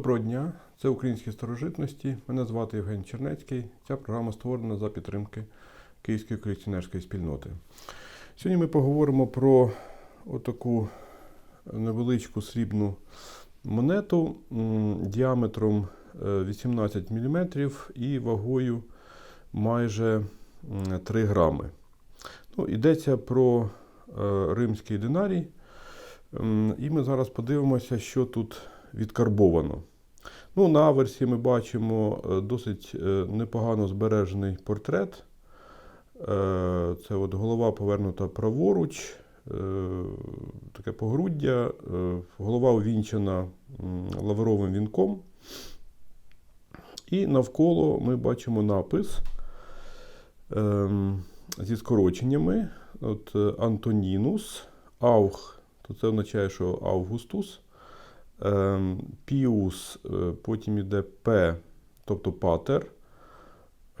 Доброго дня, це українські старожитності. Мене звати Євген Чернецький. Ця програма створена за підтримки Київської колекціонерської спільноти. Сьогодні ми поговоримо про отаку невеличку срібну монету діаметром е, 18 мм і вагою майже 3 грами. Ну, йдеться про е, римський динарій. І ми зараз подивимося, що тут відкарбовано. Ну, на аверсі ми бачимо е, досить е, непогано збережений портрет. Е, Це от голова повернута праворуч, таке погруддя, голова увінчена лавровим вінком. І навколо ми бачимо напис ем, зі скороченнями. От Антонінус, Аух, то це означає, що Августус. Ем, Піус, е, потім йде П, тобто Патер.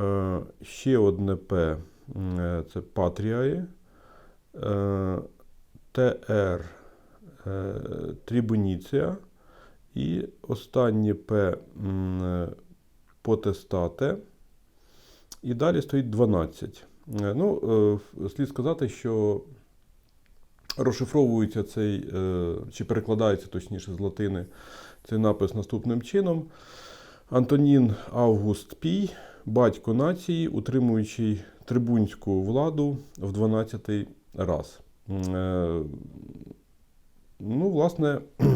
Е, Ще одне П е, це Патріає. Е, ТР Трибуніція. І останнє П Потестате. І далі стоїть 12. Е, Ну, слід сказати, що розшифровується цей, е, чи перекладається точніше з латини цей напис наступним чином. Антонін Август Пій, батько нації, утримуючий трибунську владу в 12-й раз. Е, Ну, власне,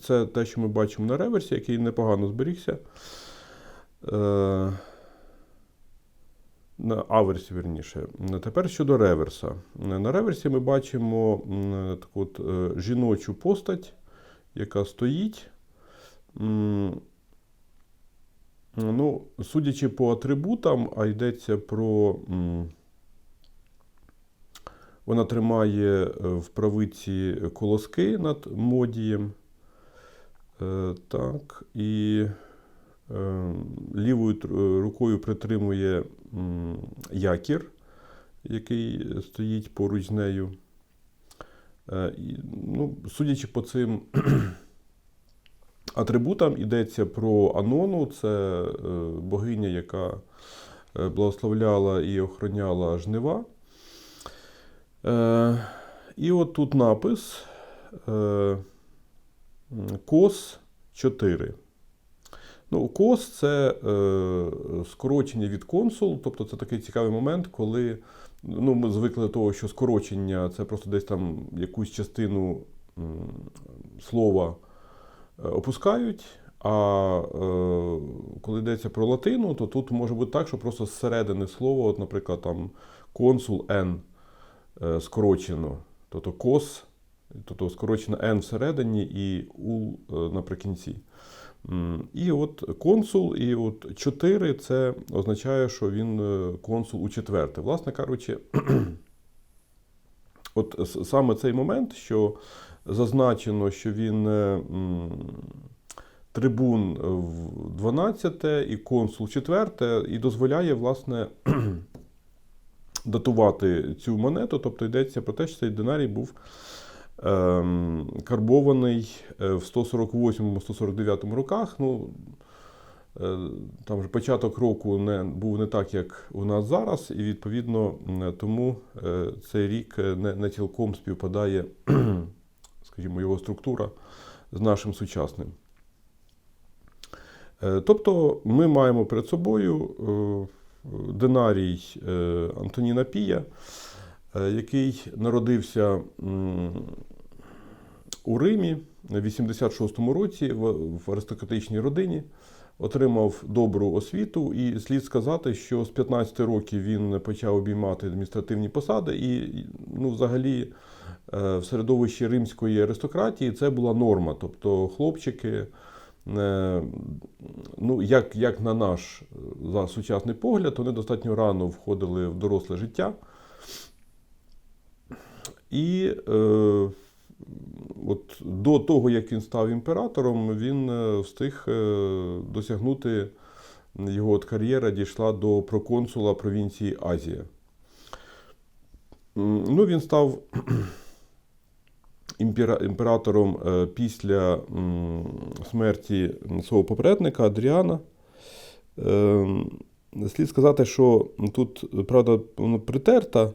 це те, що ми бачимо на реверсі, який непогано зберігся. Е, на аверсі, верніше. Тепер щодо реверса. На реверсі ми бачимо таку от, е, жіночу постать, яка стоїть. Ну, судячи по атрибутам, а йдеться про. Вона тримає е, в правиці колоски над модієм. Е, Так, і е, лівою рукою притримує якір, який стоїть поруч з нею. Е, Ну, судячи по цим атрибутам, йдеться про Анону, це е, богиня, яка е, благословляла і охороняла жнива. І от тут напис Кос 4. Ну, КОС це е, скорочення від консул, тобто це такий цікавий момент, коли ну, ми звикли до того, що скорочення це просто десь там якусь частину слова е, опускають. А е, коли йдеться про латину, то тут може бути так, що просто зсередини слова, от, наприклад, там консул N е, скорочено, тобто кос, тобто скорочено N всередині і U е, наприкінці. І от консул, і от 4 це означає, що він е, консул у четверте. Власне кажучи, от саме цей момент, що зазначено, що він е, трибун в 12 і консул 4, і дозволяє, власне, датувати цю монету. Тобто йдеться про те, що цей динарій був карбований е, в 148-149 роках. Ну, е, там же початок року не, був не так, як у нас зараз, і відповідно тому е, цей рік не, не цілком співпадає, скажімо, його структура з нашим сучасним. Тобто ми маємо перед собою динарій Антоніна Пія, який народився у Римі в 86-му році в аристократичній родині, отримав добру освіту, і слід сказати, що з 15 років він почав обіймати адміністративні посади, і ну, взагалі е, в середовищі римської аристократії це була норма. Тобто хлопчики, е, ну, як, як на наш е, за сучасний погляд, вони достатньо рано входили в доросле життя. І е, от до того, як він став імператором, він е, встиг е, досягнути його от кар'єра дійшла до проконсула провінції Азія. Ну, він став імпера- імператором е, після смерті свого попередника Адріана. Е, Слід сказати, що тут, правда, притерта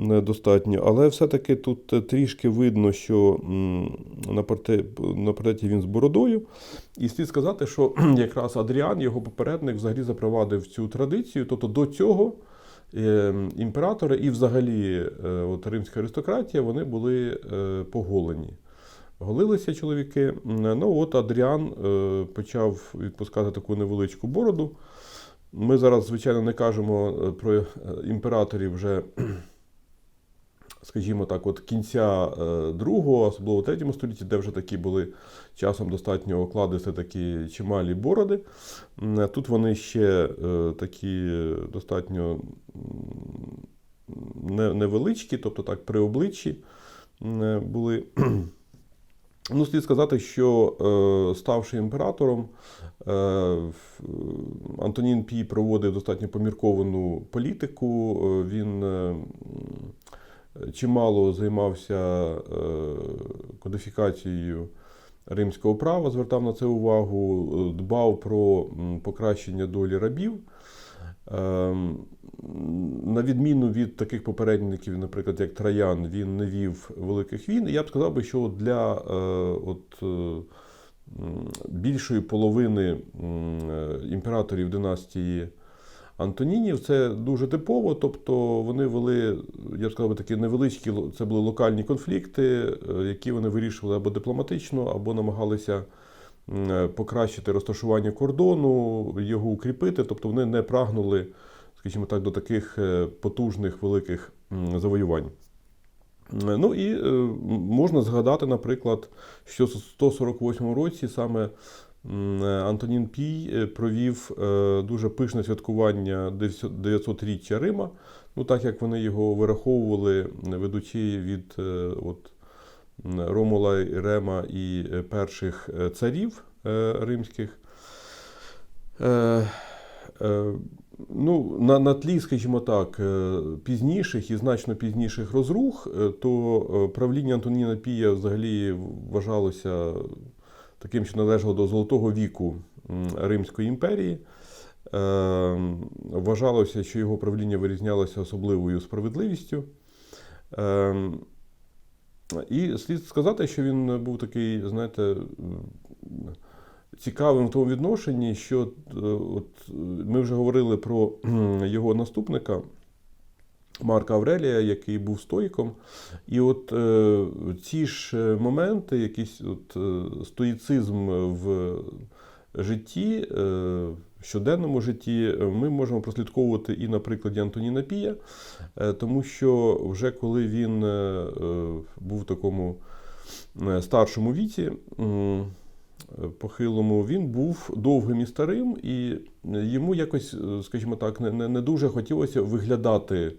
е, достатньо, але все-таки тут е, трішки видно, що на, порте, на портреті він з бородою. І слід сказати, що якраз Адріан, його попередник, взагалі запровадив цю традицію. Тобто до цього е, імператори і взагалі е, от, римська аристократія вони були е, поголені. Голилися чоловіки. Ну от Адріан почав відпускати таку невеличку бороду. Ми зараз, звичайно, не кажемо про імператорів вже, скажімо так, от кінця е, другого, особливо в третьому столітті, де вже такі були часом достатньо окладисти такі чималі бороди. Тут вони ще е, такі достатньо невеличкі, тобто так при обличчі е, були. Ну, слід сказати, що ставши імператором, Антонін Пій проводив достатньо помірковану політику. Він чимало займався е, кодифікацією римського права, звертав на це увагу, дбав про покращення долі рабів. Ем, На відміну від таких попередників, наприклад, як Троян, він не вів великих війн. Я б сказав би, що для е, от, е, більшої половини імператорів династії Антонінів це дуже типово. Тобто вони вели, я б сказав, би, такі невеличкі, це були локальні конфлікти, е, які вони вирішували або дипломатично, або намагалися е, покращити розташування кордону, його укріпити. Тобто вони не прагнули, скажімо так, до таких е, потужних великих завоювань. Ну і можна згадати, наприклад, що в 148 році саме Антонін Пій е, провів е, дуже пишне святкування 900-річчя Рима. Ну, так як вони його вираховували, е, ведучи від е, от, Ромула Рема і е, перших е, царів е, римських. Е, е, Ну, на, на тлі, скажімо так, е, пізніших і значно пізніших розрух, е, то е, правління Антоніна Пія взагалі вважалося таким, що належало до золотого віку Римської імперії. Е, Вважалося, що його правління вирізнялося особливою справедливістю. Е, І слід сказати, що він був такий, знаєте, цікавим в тому відношенні, що е, от, ми вже говорили про його наступника Марка Аврелія, який був стоїком. І от е, ці ж е, моменти, якийсь от, е, стоїцизм в житті, е, щоденному житті, е, ми можемо прослідковувати і на прикладі Антоніна Пія, е, тому що вже коли він е, е, був в такому е, старшому віці, м, похилому, він був довгим і старим, і йому якось, е, скажімо так, не, не, не дуже хотілося виглядати е,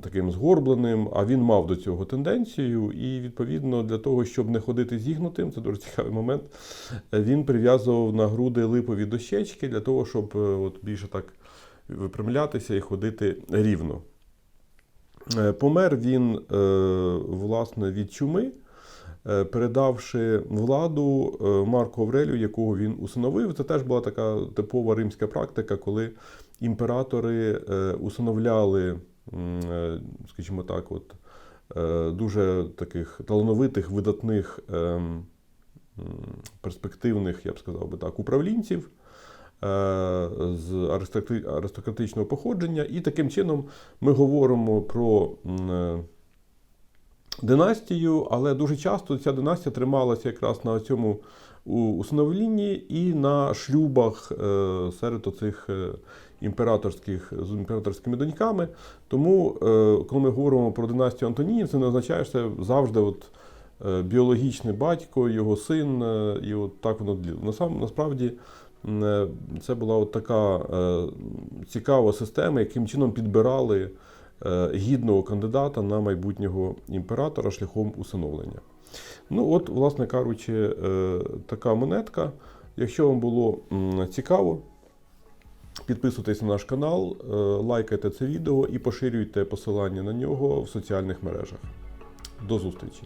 таким згорбленим, а він мав до цього тенденцію. І, відповідно, для того, щоб не ходити зігнутим, це дуже цікавий момент, він прив'язував на груди липові дощечки для того, щоб е, от, більше так випрямлятися і ходити рівно. Е, Помер він, е, власне, від чуми передавши владу Марку Аврелію, якого він усиновив. Це теж була така типова римська практика, коли імператори е, усиновляли, е, скажімо так, от, е, дуже таких талановитих, видатних, перспективних, я б сказав би так, управлінців. З аристократичного походження, і таким чином ми говоримо про династію, але дуже часто ця династія трималася якраз на цьому у- усиновлінні і на шлюбах е, серед оцих е, імператорських з імператорськими доньками. Тому, е, коли ми говоримо про династію Антонінів, це не означає, що це завжди от, біологічний батько, його син, і от так воно. Насам, насправді. Це була от така цікава система, яким чином підбирали гідного кандидата на майбутнього імператора шляхом усиновлення. Ну, от, власне кажучи, е, така монетка. Якщо вам було цікаво, підписуйтесь на наш канал, е, лайкайте це відео і поширюйте посилання на нього в соціальних мережах. До зустрічі!